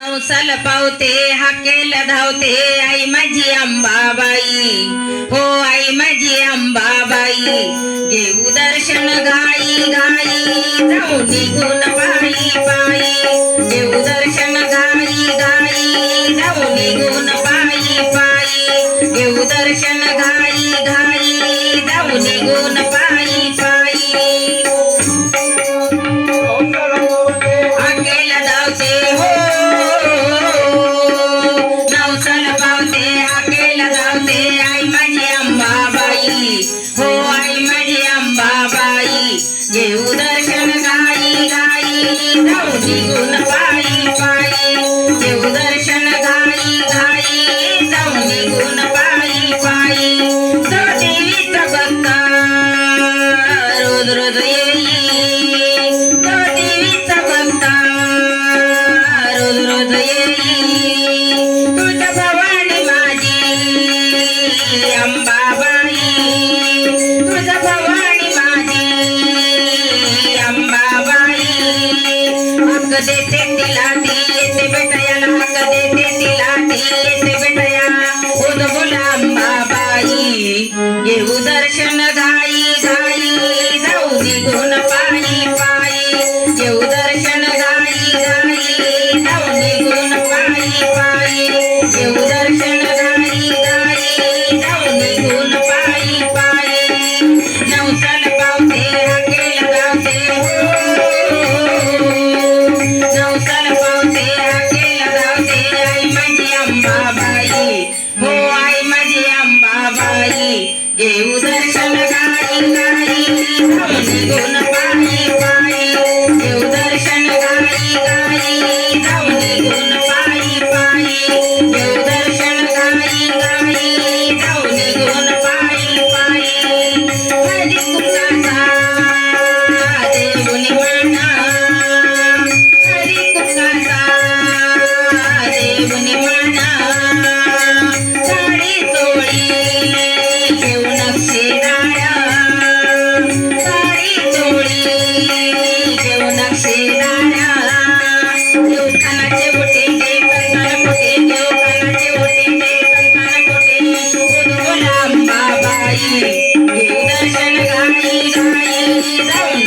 पावसाला पावते हाकेला धावते आई माझी अंबाबाई. हो आई माझी अंबाबाई. देऊ दर्शन घाई घाई जाऊ निघून पायी पायी. घेऊ दर्शन घाई घाई जाऊ निघून पायी पायी. घेऊ दर्शन घाई घाई जाऊ निघून पायी दर्शन गाई गाई जाऊ निघून पायी पायी తిండి లాంటి ఎన్ని పెట్ట Don't know.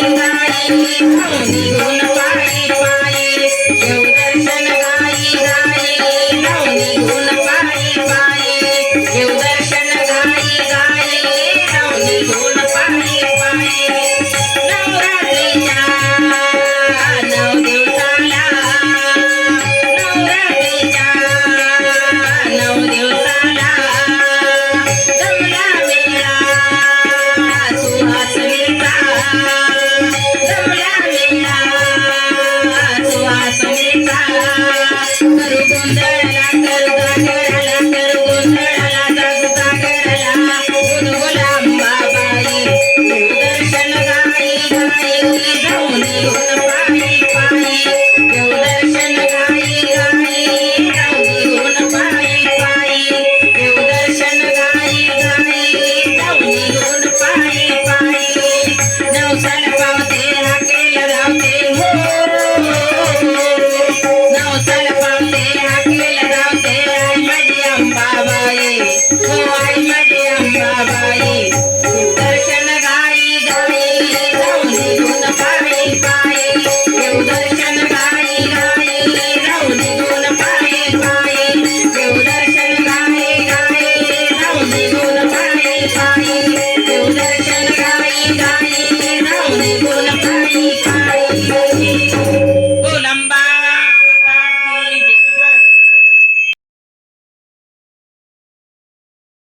Bye. Sunday. ಬಾಯಿ